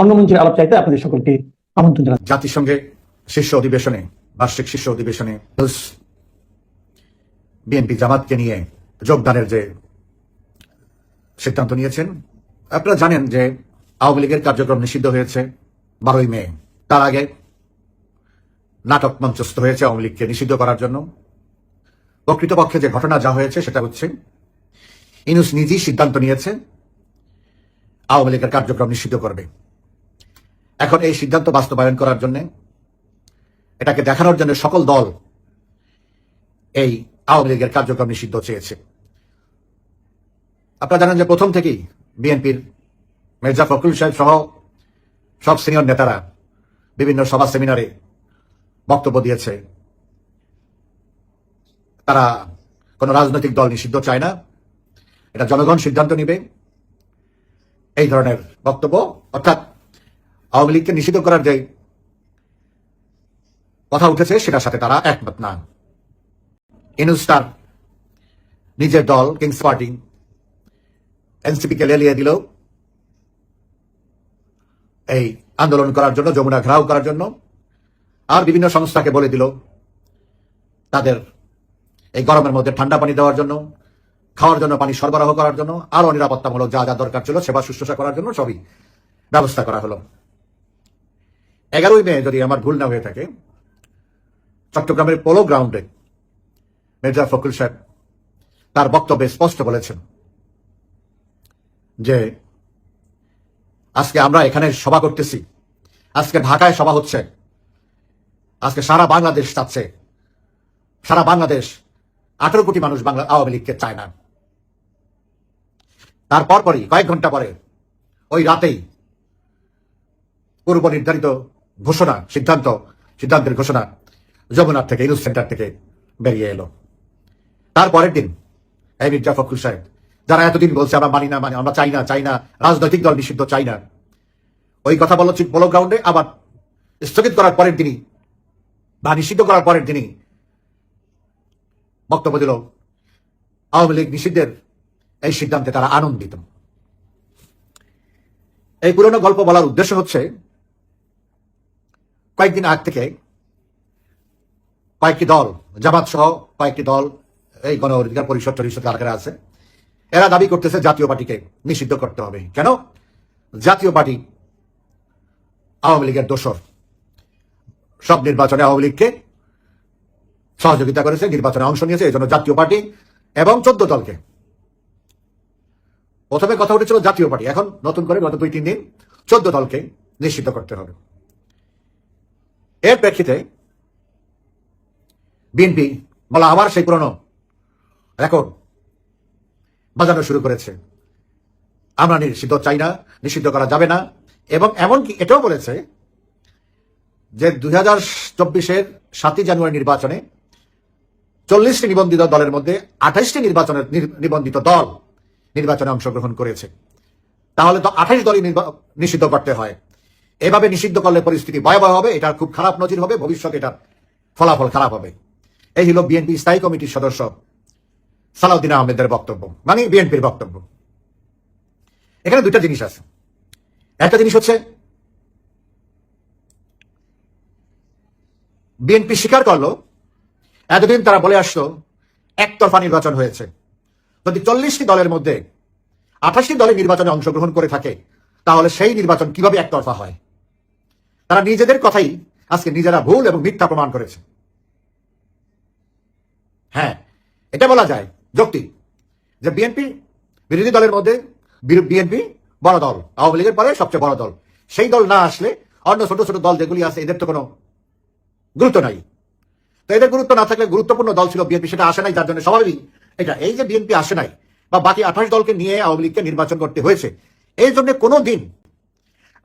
অন্য মঞ্চের আলাপ চাইতে আপনাদের সকলকে আমন্ত্রণ জানাচ্ছি। জাতিসংঘে শীর্ষ অধিবেশনে, বার্ষিক শীর্ষ অধিবেশনে বিএনপি জামাতকে নিয়ে যোগদানের যে সিদ্ধান্ত নিয়েছেন, আপনারা জানেন যে আওয়ামী লীগের কার্যক্রম নিষিদ্ধ হয়েছে বারোই মে। তার আগে নাটক মঞ্চস্থ হয়েছে আওয়ামী লীগকে নিষিদ্ধ করার জন্য। প্রকৃতপক্ষে যে ঘটনা যা হয়েছে সেটা হচ্ছে, ইনুস নিজেই সিদ্ধান্ত নিয়েছে, আওয়ামী লীগের কার্যক্রম নিষিদ্ধ করবে। এখন এই সিদ্ধান্ত বাস্তবায়ন করার জন্য, এটাকে দেখানোর জন্য সকল দল এই আওয়ামী লীগের কার্যক্রম নিষিদ্ধ চেয়েছে। আপনারা জানেন যে প্রথম থেকেই বিএনপির মির্জা ফখরুল সাহেব সহ সব সিনিয়র নেতারা বিভিন্ন সভা সেমিনারে বক্তব্য দিয়েছে। তারা কোনো রাজনৈতিক দল নিষিদ্ধ চায় না। এটা জনগণ সিদ্ধান্ত নিবে। এই ধরনের বক্তব্য, অর্থাৎ আওয়ামী লীগকে নিষিদ্ধ করার যে কথা উঠেছে, সেটার সাথে তারা একমত না। ইনুস্টার নিজের দল কিংস পার্টি এনসিপিকে লেলিয়ে দিল। এই আন্দোলন করার জন্য, যমুনা ঘেরাও করার জন্য, আর বিভিন্ন সংস্থাকে বলে দিল তাদের এই গরমের মধ্যে ঠান্ডা পানি দেওয়ার জন্য, খাওয়ার জন্য পানি সরবরাহ করার জন্য আরও নিরাপত্তামূলক যা যা দরকার ছিল, সেবা শুশ্রূষা করার জন্য সবই ব্যবস্থা করা হলো। এগারোই মে যদি আমার ভুল না হয়ে থাকে, চট্টগ্রামের পোলো গ্রাউন্ডে মির্জা ফখরুল সাহেব তার বক্তব্যে স্পষ্ট বলেছেন যে আজকে আমরা এখানে সভা করতেছি, আজকে ঢাকায় সভা হচ্ছে, আজকে সারা বাংলাদেশ চাচ্ছে, সারা বাংলাদেশ আঠারো কোটি মানুষ বাংলা আওয়ামী লীগকে চায় না। তারপর পরই কয়েক ঘণ্টা পরে ওই রাতেই পূর্ব নির্ধারিত ঘোষণা, সিদ্ধান্ত, সিদ্ধান্তের ঘোষণা যমুনার থেকে ইউনুস সেন্টার থেকে বেরিয়ে এলো। তারপরের দিন, এই মির্জা ফখরুল সাহেব, যারা এতদিন বলছে, আমরা মানি না মানে আমরা চাই না চাই না, রাজনৈতিক দল নিষিদ্ধ, চাই না। ওই কথা বলো ঠিক পোলো গ্রাউন্ডে আবার স্থগিত করার পরের দিনই, বা নিষিদ্ধ করার পরের দিনই বক্তব্য দিল, আওয়ামী লীগ নিষিদ্ধের এই সিদ্ধান্তে তারা আনন্দিত। এই পুরনো গল্প বলার উদ্দেশ্য হচ্ছে কয়েকদিন আগ থেকে কয়েকটি দল জামাত সহ কয়েকটি দল এই গণ অধিকার পরিষদ টরিষদ কারখানা আছে। এরা দাবি করতেছে জাতীয় পার্টিকে নিষিদ্ধ করতে হবে। কেন? জাতীয় পার্টি আওয়ামী লীগের দোসর সব নির্বাচনে আওয়ামী লীগকে সহযোগিতা করেছে, নির্বাচনে অংশ নিয়েছে এই জন্য জাতীয় পার্টি এবং চোদ্দ দলকে। প্রথমে কথা উঠেছিল জাতীয় পার্টি। এখন নতুন করে গত দুই তিন দিন চোদ্দ দলকে নিষিদ্ধ করতে হবে। এর প্রেক্ষিতে বিএনপি বলা আবার সেই পুরনো রেকর্ড বাজানো শুরু করেছে। আমরা নিষিদ্ধ চাই না, নিষিদ্ধ করা যাবে না। এবং এমনকি এটাও বলেছে যে দুই হাজার চব্বিশের সাতই জানুয়ারি নির্বাচনে চল্লিশটি নিবন্ধিত দলের মধ্যে আঠাইশটি নির্বাচনের নিবন্ধিত দল নির্বাচনে অংশগ্রহণ করেছে। তাহলে তো আঠাইশ দলই নিষিদ্ধ করতে হয়। এভাবে নিষিদ্ধ করলে পরিস্থিতি ভয়াবহ হবে, এটার খুব খারাপ নজির হবে ভবিষ্যতে এটার ফলাফল খারাপ হবে। এই হলো বিএনপি স্থায়ী কমিটির সদস্য সালাউদ্দিন আহমেদের বক্তব্য মানে বিএনপির বক্তব্য। এখানে দুইটা জিনিস আছে। একটা জিনিস হচ্ছে, বিএনপি স্বীকার করল, এতদিন তারা বলে আসতো, একতরফা নির্বাচন হয়েছে। যদি চল্লিশটি দলের মধ্যে আঠাশটি দলের নির্বাচনে অংশগ্রহণ করে থাকে, তাহলে সেই নির্বাচন কীভাবে একতরফা হয়? তারা নিজেদের কথাই আজকে নিজেরা ভুল এবং মিথ্যা প্রমাণ করেছে। হ্যাঁ এটা বলা যায় যৌক্তিক যে বিএনপি বিরোধী দলের মধ্যে বিএনপি বড় দল, আওয়ামী লীগের পরে সবচেয়ে বড় দল। সেই দল না আসলে অন্য ছোট ছোট দল যেগুলি আছে, এদের তো কোনো গুরুত্ব নাই। তো এদের গুরুত্ব না থাকলে গুরুত্বপূর্ণ দল ছিল বিএনপি, সেটা আসে নাই, যার জন্য স্বাভাবিক এটা। এই যে বিএনপি আসে নাই, বা বাকি আঠাশ দলকে নিয়ে আওয়ামী লীগকে নির্বাচন করতে হয়েছে, এই জন্য কোনো দিন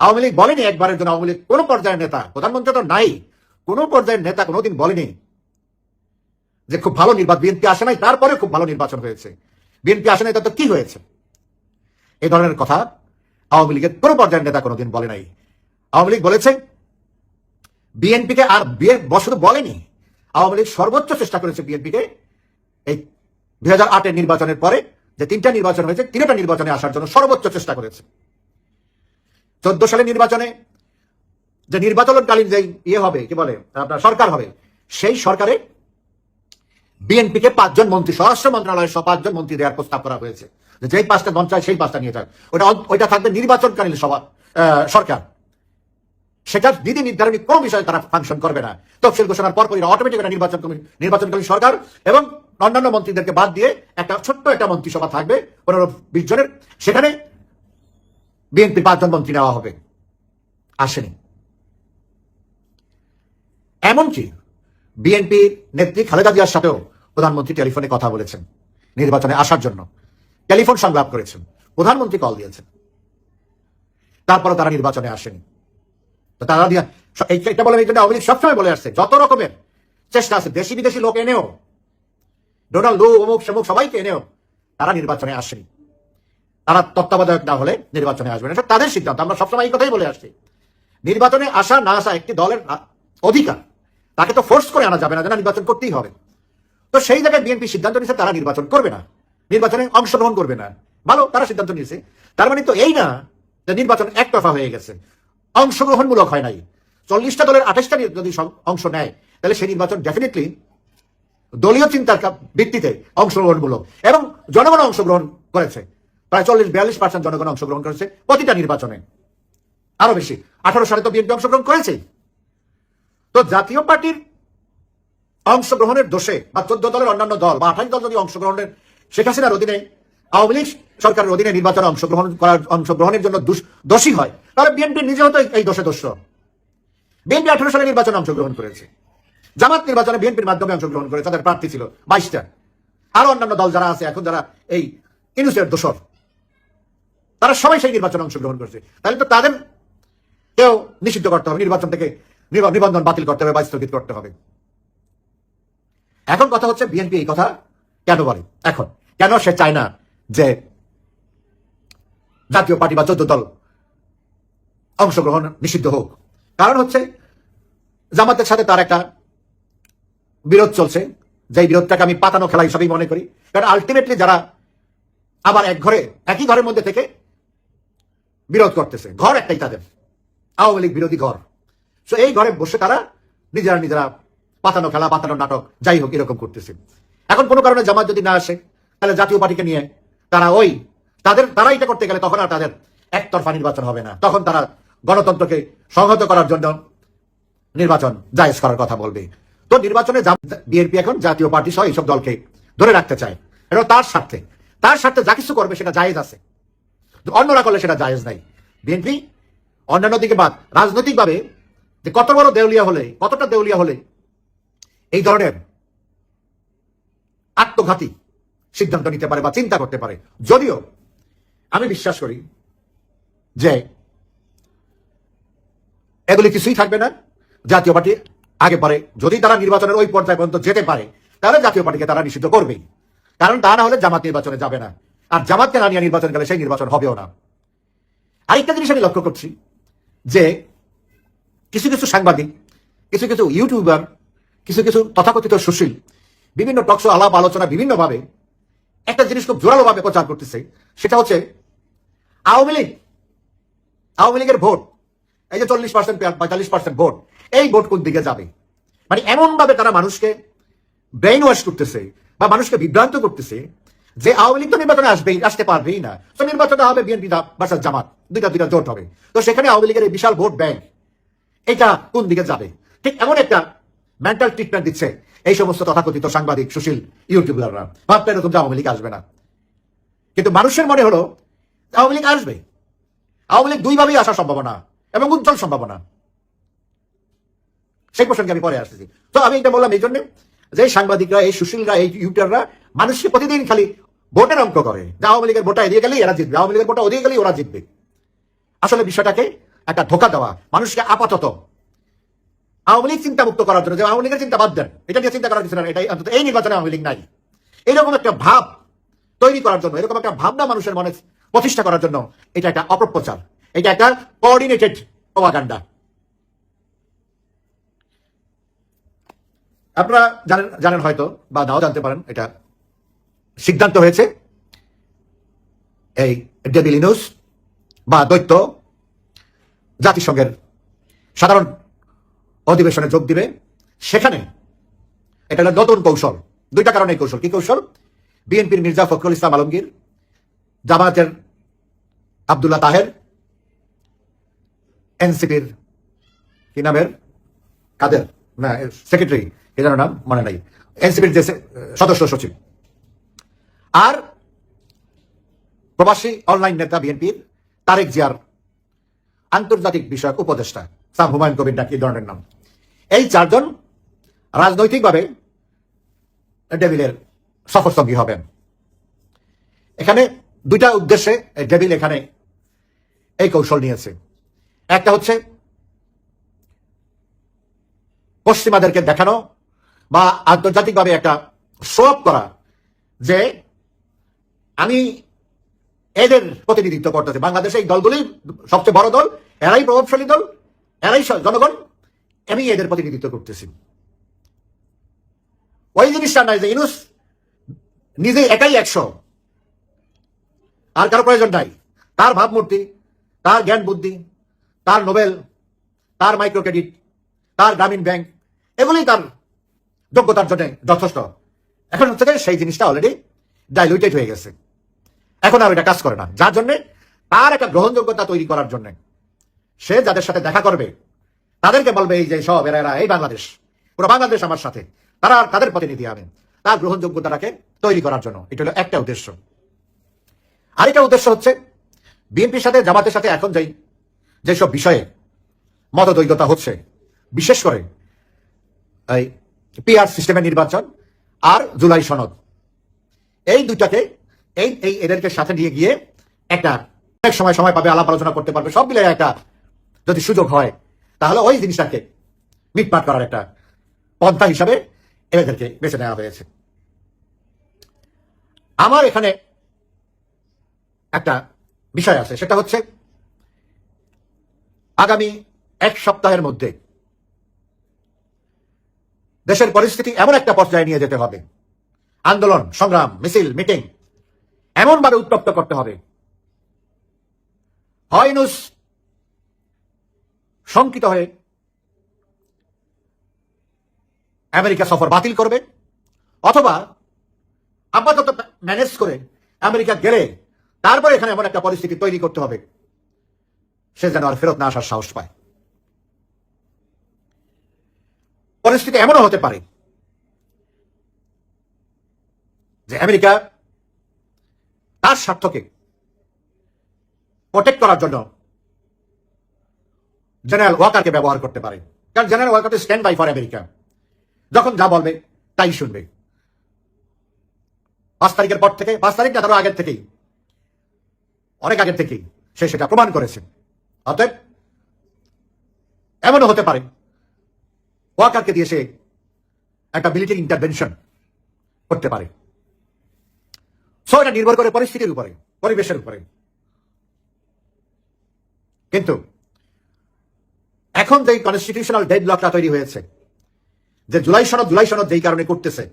আওয়ামী লীগ বলেনি একবারের জন্য আওয়ামী লীগ। কোনো পর্যায়ের নেতা, প্রধানমন্ত্রী তো নাই, কোনো পর্যায়ের নেতা কোনোদিন বলেনি যে খুব ভালো নির্বাচন বিএনপি আসে নাই তারপরে খুব ভালো নির্বাচন হয়েছে। বিএনপি আসে নাই তো কি হয়েছে? এই ধরনের কথা আওয়ামী লীগের কোনো পর্যায়ের নেতা কোনোদিন বলে নাই। আওয়ামী লীগ বলেছে, বিএনপিকে আর বিয়ে বছর বলেনি, আওয়ামী লীগ সর্বোচ্চ চেষ্টা করেছে বিএনপিকে এই দুই হাজার আটের নির্বাচনের পরে যে তিনটা নির্বাচন হয়েছে, তিনটা নির্বাচনে আসার জন্য সর্বোচ্চ চেষ্টা করেছে। চোদ্দ সালে নির্বাচনে যে নির্বাচনকালীন যে ইয়ে হবে, কি বলে, আপনার সরকার হবে, সেই সরকারে বিএনপিকে পাঁচজন মন্ত্রী, স্বরাষ্ট্র মন্ত্রণালয়ের সব পাঁচজন মন্ত্রী দেওয়ার প্রস্তাব করা হয়েছে। যেই পাঁচটা মন চায়, সেই পাঁচটা নিয়ে যাক ওটা ওইটা থাকবে নির্বাচনকালীন সভা সরকার। সেটা বিধি নির্ধারণী কোন বিষয়ে তারা ফাংশন করবে না। তফসিল ঘোষণার পর অটোমেটিক একটা নির্বাচন নির্বাচনকালীন সরকার এবং অন্যান্য মন্ত্রীদেরকে বাদ দিয়ে একটা ছোট্ট একটা মন্ত্রিসভা থাকবে, পনেরো বিশ জনের। সেখানে বিএনপি পাঁচজন মন্ত্রী নেওয়া হবে। আসেনি। এমনকি বিএনপির নেত্রী খালেদা জিয়ার সাথেও প্রধানমন্ত্রী টেলিফোনে কথা বলেছেন নির্বাচনে আসার জন্য। টেলিফোন সংলাপ করেছেন, প্রধানমন্ত্রী কল দিয়েছেন। তারপরে তারা নির্বাচনে আসেনি। তো তারা দিয়া এই- এটা বলে এই জন্য আওয়ামী সবসময় বলে আসছে, যত রকমের চেষ্টা আছে, দেশি বিদেশি লোক এনেও, ডোনাল্ড লু অমুক সমুক সবাইকে এনেও, তারা নির্বাচনে আসেনি। তারা তত্ত্বাবধায়ক না হলে নির্বাচনে আসবে না। তাদের সিদ্ধান্ত, আমরা সবসময় এই কথাই বলে আসছি। নির্বাচনে আসা না আসা একটি দলের অধিকার। তাকে তো ফোর্স করে আনা যাবে না যে নির্বাচন করতেই হবে। তো সেই জায়গায় বিএনপি সিদ্ধান্ত নিয়েছে, তারা নির্বাচন করবে না। নির্বাচনে অংশগ্রহণ করবে না। ভালো, তারা সিদ্ধান্ত নিয়েছে। তার মানে তো এই না যে নির্বাচন একতরফা হয়ে গেছে। অংশগ্রহণমূলক হয় নাই। চল্লিশটা দলের আঠাশটা যদি অংশ নেয়, তাহলে সেই নির্বাচন ডেফিনেটলি দলীয় চিন্তার ভিত্তিতে অংশগ্রহণমূলক। এবং জনগণ অংশগ্রহণ করেছে। প্রায় চল্লিশ, বিয়াল্লিশ পার্সেন্ট জনগণ অংশগ্রহণ করেছে প্রতিটা নির্বাচনে। আরও বেশি। আঠারো সালে তো বিএনপি অংশগ্রহণ করেছে তো জাতীয় পার্টির অংশগ্রহণের দোষে বা চোদ্দ দলের অন্যান্য দল বা আঠাশ দল যদি অংশগ্রহণের, শেখ হাসিনার অধীনে আওয়ামী লীগ সরকারের অধীনে নির্বাচনে অংশগ্রহণ করার, অংশগ্রহণের জন্য দুষ- হয়, তাহলে বিএনপি নিজে হতো এই দোষে দোষ। বিএনপি আঠারো সালে নির্বাচনে অংশগ্রহণ করেছে। জামাত নির্বাচনে বিএনপির মাধ্যমে অংশগ্রহণ করে তাদের প্রার্থী ছিল বাইশটা। আরও অন্যান্য দল যারা আছে, এখন যারা এই ইনুসের দোষর তারা সবাই সেই নির্বাচনে অংশগ্রহণ করছে। তাহলে তো তাদের কেউ নিষিদ্ধ করতে হবে, নির্বাচন থেকে নিবন্ধন বাতিল করতে হবে বা স্থগিত করতে হবে। এখন কথা হচ্ছে বিএনপি এই কথা কেন বলে? এখন কেন সে চায় না যে জাতীয় পার্টি বা চোদ্দ দল অংশগ্রহণ নিষিদ্ধ হোক? কারণ হচ্ছে জামাতের সাথে তার একটা বিরোধ চলছে। যে বিরোধটাকে আমি পাতানো খেলা হিসাবেই মনে করি। কারণ আলটিমেটলি যারা আবার এক ঘরে, একই ঘরের মধ্যে থেকে বিরোধ করতেছে। ঘর একটাই তাদের আওয়ামী লীগ বিরোধী ঘর। তো এই ঘরে বসে তারা নিজেরা নিজেরা পাতানো খেলা, পাতানো নাটক, যাই হোক, এরকম করতেছে। এখন কোনো কারণে জামাত যদি না আসে, তাহলে জাতীয় পার্টিকে নিয়ে তারা ওই তাদের, তারা এটা করতে গেলে তখন আর তাদের একতরফা নির্বাচন হবে না। তখন তারা গণতন্ত্রকে সংহত করার জন্য নির্বাচন জায়েজ করার কথা বলবে। তো নির্বাচনে বিএনপি এখন জাতীয় পার্টি সহ এইসব দলকে ধরে রাখতে চায়। এটা তার স্বার্থে। তার স্বার্থে যা কিছু করবে সেটা জায়েজ আছে। অন্যরা করলে সেটা জায়েজ নাই। বিএনপি অন্যান্য দিকে বাদ, রাজনৈতিকভাবে যে কত বড় দেউলিয়া হলে, কতটা দেউলিয়া হলে, এই ধরনের আত্মঘাতী সিদ্ধান্ত নিতে পারে বা চিন্তা করতে পারে। যদিও আমি বিশ্বাস করি যে এগুলি কিছুই থাকবে না। জাতীয় পার্টি আগে পরে যদি তারা নির্বাচনের ওই পর্যায়ে পর্যন্ত যেতে পারে, তাহলে জাতীয় পার্টিকে তারা নিষিদ্ধ করবেই। কারণ তা না হলে জামাত নির্বাচনে যাবে না। আর জামাতকে না নিয়ে নির্বাচন গেলে সেই নির্বাচন হবেও না। আরেকটা জিনিস আমি লক্ষ্য করছি, যে কিছু কিছু সাংবাদিক, কিছু কিছু ইউটিউবার, কিছু কিছু তথাকথিত সুশীল, বিভিন্ন টকশো আলাপ আলোচনা বিভিন্নভাবে একটা জিনিস খুব জোরালোভাবে প্রচার করতেছে, সেটা হচ্ছে আওয়ামী লীগ, আওয়ামী লীগের ভোট, এই যে চল্লিশ পার্সেন্ট পঁয়তাল্লিশ পার্সেন্ট ভোট, এই ভোট কোন দিকে যাবে? মানে এমনভাবে তারা মানুষকে ব্রেইন ওয়াশ করতেছে বা মানুষকে বিভ্রান্ত করতেছে যে আওয়ামী লীগ তো নির্বাচনে আসবেই, আসতে পারবেই না। তো নির্বাচনে হবে বিএনপি বাসার জামাত, দুইটা দুইটা জোট হবে। তো সেখানে আওয়ামী লীগের এই বিশাল ভোট ব্যাংক, এটা কোন দিকে যাবে? ঠিক এমন একটা মেন্টাল ট্রিটমেন্ট দিচ্ছে এই সমস্ত তথাকথিত সাংবাদিক সুশীল ইউটিউবাররা। ভাবতে যে আওয়ামী লীগ আসবে না। কিন্তু মানুষের মনে হলো আওয়ামী লীগ আসবে। আওয়ামী লীগ দুইভাবেই আসার সম্ভাবনা এবং উজ্জ্বল সম্ভাবনা। সেই প্রসঙ্গে আমি পরে আসতেছি। তো আমি এটা বললাম এই জন্য যে সাংবাদিকরা, এই সুশীলরা, এই মানুষকে প্রতিদিন খালি ভোটের অঙ্ক করে। আওয়ামী লীগের ভোটা এদিকে গেলেই এরা জিতবে। আওয়ামী লীগের ভোটা ওদিকে গেলেই ওরা জিতবে। আসলে বিষয়টাকে একটা ধোকা দেওয়া, মানুষকে আপাতত আওয়ামী লীগ চিন্তা মুক্ত করার জন্য, যে আওয়ামী লীগের চিন্তা বাদ দেন। এটা নিয়ে চিন্তা করার কিছু না এটাই অন্তত এই নির্বাচনে আওয়ামী লীগ নাই। এরকম একটা ভাব তৈরি করার জন্য, এরকম একটা ভাবনা মানুষের মনে প্রতিষ্ঠা করার জন্য এটা একটা অপপ্রচার এটা একটা কোঅর্ডিনেটেড প্রভাকাণ্ডা আপনারা জানেন জানেন হয়তো বা নাও জানতে পারেন, এটা সিদ্ধান্ত হয়েছে, এই ডেবিল নিউজ বা দৈত্য জাতিসংঘের সাধারণ অধিবেশনে যোগ দিবে। সেখানে এটা হলো নতুন কৌশল। দুইটা কারণে কৌশল। কি কৌশল? বিএনপির মির্জা ফখরুল ইসলাম আলমগীর, জামায়াতের আবদুল্লাহ তাহের, এনসিপির কি নামের? কাদের? না, সেক্রেটারি, কে যেন নাম? মনে নাই। এনসিপির যে সদস্য সচিব। আর প্রবাসী অনলাইন নেতা বিএনপির তারেক জিয়ার আন্তর্জাতিক বিষয়ক উপদেষ্টা সাম হুমায়ুন কবির ডাকি ধরনের নাম? এই চারজন রাজনৈতিকভাবে ডেভিলের সফর সঙ্গী হবেন। এখানে দুইটা উদ্দেশ্যে ডেভিল এখানে এই কৌশল নিয়েছে। একটা হচ্ছে পশ্চিমাদেরকে দেখানো বা আন্তর্জাতিকভাবে একটা শো করা যে আমি এদের প্রতিনিধিত্ব করতেছি। বাংলাদেশে এই দলগুলি সবচেয়ে বড় দল, এরাই প্রভাবশালী দল, এরাই জনগণ, আমি এদের প্রতিনিধিত্ব করতেছি। ওই জিনিসটা নাই যে ইনুস নিজে একাই একশো। আর কারও প্রয়োজন নাই। তার ভাবমূর্তি, তার জ্ঞান বুদ্ধি, তার নোবেল, তার মাইক্রো ক্রেডিট তার গ্রামীণ ব্যাংক এগুলি তার যোগ্যতার জন্য যথেষ্ট। এখন হচ্ছে সেই জিনিসটা অলরেডি ডাইলুটেড হয়ে গেছে। এখন আর এটা কাজ করে না। যার জন্য তার একটা গ্রহণযোগ্যতা তৈরি করার জন্য সে যাদের সাথে দেখা করবে, তাদেরকে বলবে এই যে সব এরা এরা, এই বাংলাদেশ, পুরো বাংলাদেশ আমার সাথে। তারা আর তাদের প্রতিনিধি হবেন তার গ্রহণযোগ্যতাটাকে তৈরি করার জন্য। এটা হলো একটা উদ্দেশ্য। আরেকটা উদ্দেশ্য হচ্ছে, বিএনপির সাথে, জামাতের সাথে এখন যেই, যেসব বিষয়ে মতদ্বৈধতা হচ্ছে, বিশেষ করে এই পিআর সিস্টেমের নির্বাচন আর জুলাই সনদ, এই দুটাকে এই এই এদেরকে সাথে নিয়ে গিয়ে একটা অনেক সময় সময় পাবে, আলাপ আলোচনা করতে পারবে, সব মিলে একটা যদি সুযোগ হয়, তাহলে ওই জিনিসটাকে মিটমাট করার একটা পন্থা হিসাবে এদেরকে বেছে নেওয়া হয়েছে। আমার এখানে একটা বিষয় আছে, সেটা হচ্ছে আগামী এক সপ্তাহের মধ্যে দেশের পরিস্থিতি এমন একটা পর্যায়ে নিয়ে যেতে হবে। আন্দোলন, সংগ্রাম, মিছিল, মিটিং এমনভাবে উত্তপ্ত করতে হবে। হয় নুস শঙ্কিত হয়ে আমেরিকা সফর বাতিল করবে অথবা আপাতত ম্যানেজ করে আমেরিকা গেলে তারপরে এখানে এমন একটা পরিস্থিতি তৈরি করতে হবে। সে যেন আর ফেরত না আসার সাহস পায়। পরিস্থিতি এমনও হতে পারে যে আমেরিকা তার স্বার্থকে প্রোটেক্ট করার জন্য জেনারেল ওয়াকারকে ব্যবহার করতে পারে। কারণ general Waker stand by for America যখন যা বলবে, তাই শুনবে। পাঁচ তারিখের পর থেকে, পাঁচ তারিখ না তারও আগের থেকেই। অনেক আগের থেকেই সে সেটা প্রমাণ করেছে। অতএব, এমনও হতে পারে ওয়াকারকে দিয়ে সে একটা মিলিটারি ইন্টারভেনশন করতে পারে। সো এটা নির্ভর করে পরিস্থিতির উপরে, পরিবেশের উপরে। কিন্তু এখন যে কনস্টিটিউশনাল ডেড ব্লকটা তৈরি হয়েছে, যে জুলাই সনদ জুলাই সনদ যেই কারণে করতেছে,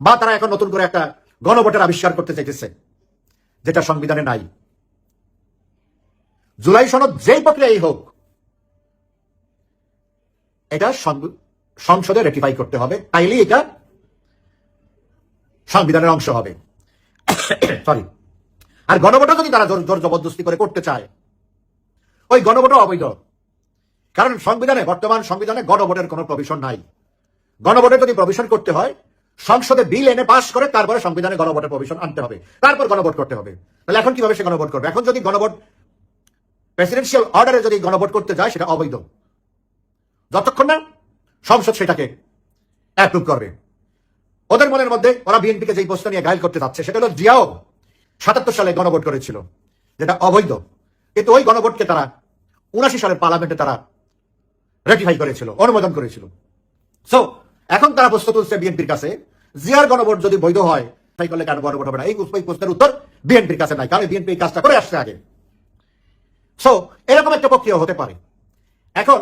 বা তারা এখন নতুন করে একটা গণভোটের আবিষ্কার করতে চাইতেছে, যেটা সংবিধানে নাই। জুলাই সনদ যেই প্রক্রিয়াই হোক, এটা সংসদে রেটিফাই করতে হবে। তাইলে এটা সংবিধানের অংশ হবে। সরি আর গণভোটও যদি তারা জোর জবরদস্তি করে করতে চায়, ওই গণভোটও অবৈধ। কারণ সংবিধানে, বর্তমান সংবিধানে গণভোটের কোনো প্রভিশন নাই। গণভোটে যদি প্রভিশন করতে হয়, সংসদে বিল এনে পাশ করে তারপরে সংবিধানে গণভোটের প্রভিশন আনতে হবে। তারপর গণভোট করতে হবে। তাহলে এখন কীভাবে সে গণভোট করবে? এখন যদি গণভোট প্রেসিডেন্সিয়াল অর্ডারে যদি গণভোট করতে যায়, সেটা অবৈধ। যতক্ষণ না সংসদ সেটাকে অ্যাপ্রুভ করবে। ওদের মনের মধ্যে ওরা বিএনপিকে যেই প্রশ্ন নিয়ে গাইল করতে যাচ্ছে, সেটা হলো জিয়াও সাতাত্তর সালে গণভোট করেছিল, যেটা অবৈধ। কিন্তু ওই গণভোটকে তারা উনাশি সালের পার্লামেন্টে তারা রেটিফাই করেছিল, অনুমোদন করেছিল। সো এখন তারা প্রশ্ন তুলছে বিএনপির কাছে, জিয়ার গণভোট যদি বৈধ হয়, তাই করলে কেন গণভোট হবে না? এই প্রশ্নের উত্তর বিএনপির কাছে নাই, কারণ বিএনপি কাজটা করে আসছে আগে। সো এরকম একটা প্রক্রিয়া হতে পারে। এখন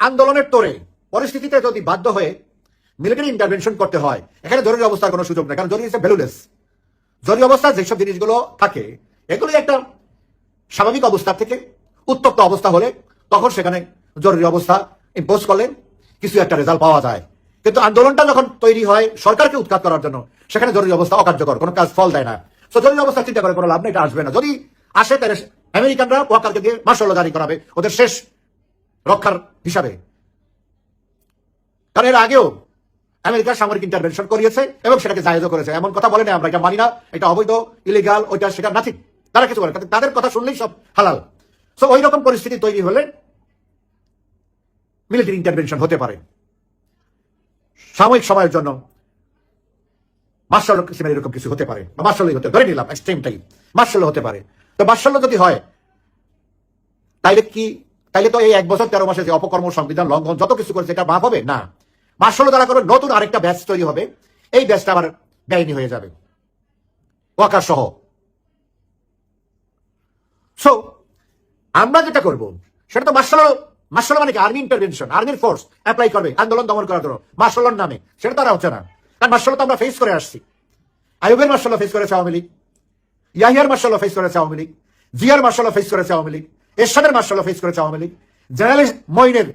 আন্দোলনের তোরে পরিস্থিতিতে যদি বাধ্য হয়ে মিলিটারি ইন্টারভেনশন করতে হয়। এখানে জরুরি অবস্থার কোনো সুযোগ নেই, কারণ জরুরি ভ্যালুলেস জরুরি অবস্থা, যেসব জিনিসগুলো থাকে এগুলি একটা স্বাভাবিক অবস্থা থেকে উত্তপ্ত অবস্থা হলে তখন সেখানে জরুরি অবস্থা ইম্পোজ করলে কিছু একটা রেজাল্ট পাওয়া যায়। কিন্তু আন্দোলনটা যখন তৈরি হয় সরকারকে উৎখাত করার জন্য, সেখানে জরুরি অবস্থা অকার্যকর, কোনো কাজ ফল দেয় না। তো জরুরি অবস্থা চিন্তা করে কোনো লাভ নেই, এটা আসবে না। যদি আসে, তাহলে আমেরিকানরা ওয়াকারকে দিয়ে মার্শাল জারি করাবে, ওদের শেষ রক্ষার হিসাবে। কারণ এর আগেও আমেরিকা সামরিক ইন্টারভেনশন করিয়েছে এবং সেটাকে জায়েজও করেছে। এমন কথা বলে না আমরা এটা মানি না। এটা অবৈধ ইলিগাল ওইটা সেটা নাথিং তারা কিছু বলে তাদের কথা শুনলেই সব হালাল। সো ওই রকম পরিস্থিতি তৈরি হলে মিলিটারি ইন্টারভেনশন হতে পারে। সাময়িক সময়ের জন্য মার্শাল কিসিমের এরকম কিছু হতে পারে? বা মার্শালই হতে ধরে নিলাম এক্সট্রিম টাইম মার্শাল হতে পারে। তো মার্শাল যদি হয়, তাইলে কি তাইলে তো এই এক বছর তেরো মাসে যে অপকর্ম সংবিধান লঙ্ঘন যত কিছু করেছে এটা মাফ হবে? না। মার্শাল দ্বারা করে নতুন আরেকটা ব্যাচ তৈরি হবে। এই ব্যাচটা আবার ব্যয়নি হয়ে যাবে। ওয়াকার সহ। সো আমরা যেটা করব, সেটা তো মার্শাল মার্শাল মানে কি? আর্মি ইন্টারভেনশন আর্মির ফোর্স অ্যাপ্লাই করবে, আন্দোলন দমন করার জন্য। মার্শালর নামে, সেটা তারা হচ্ছে না। কারণ মার্শাল তো আমরা ফেস করে আসছি। আয়ুবের মার্শাল ফেস করেছে আওয়ামী লীগ। ইয়াহিয়ার মার্শাল ফেস করেছে আওয়ামী লীগ। জিয়ার মার্শাল ফেস করেছে আওয়ামী লীগ। এরশাদের মার্শাল ফেস করেছে আওয়ামী লীগ। জেনারেল মইনের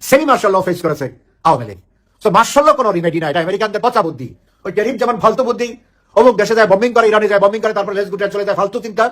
সেমি মার্শাল ফেস করেছে। আওয়ামী লীগ। তো মার্শাল কোনো রিমেডি না এটা আমেরিকানদের পচা বুদ্ধি। ওই টেরিফ যেমন ফালতু বুদ্ধি, অমুক দেশে যায় বম্বিং করে, ইরানে যায় বম্বিং করে, তারপর লেস গুটিয়ে চলে যায় ফালতু চিন্তা।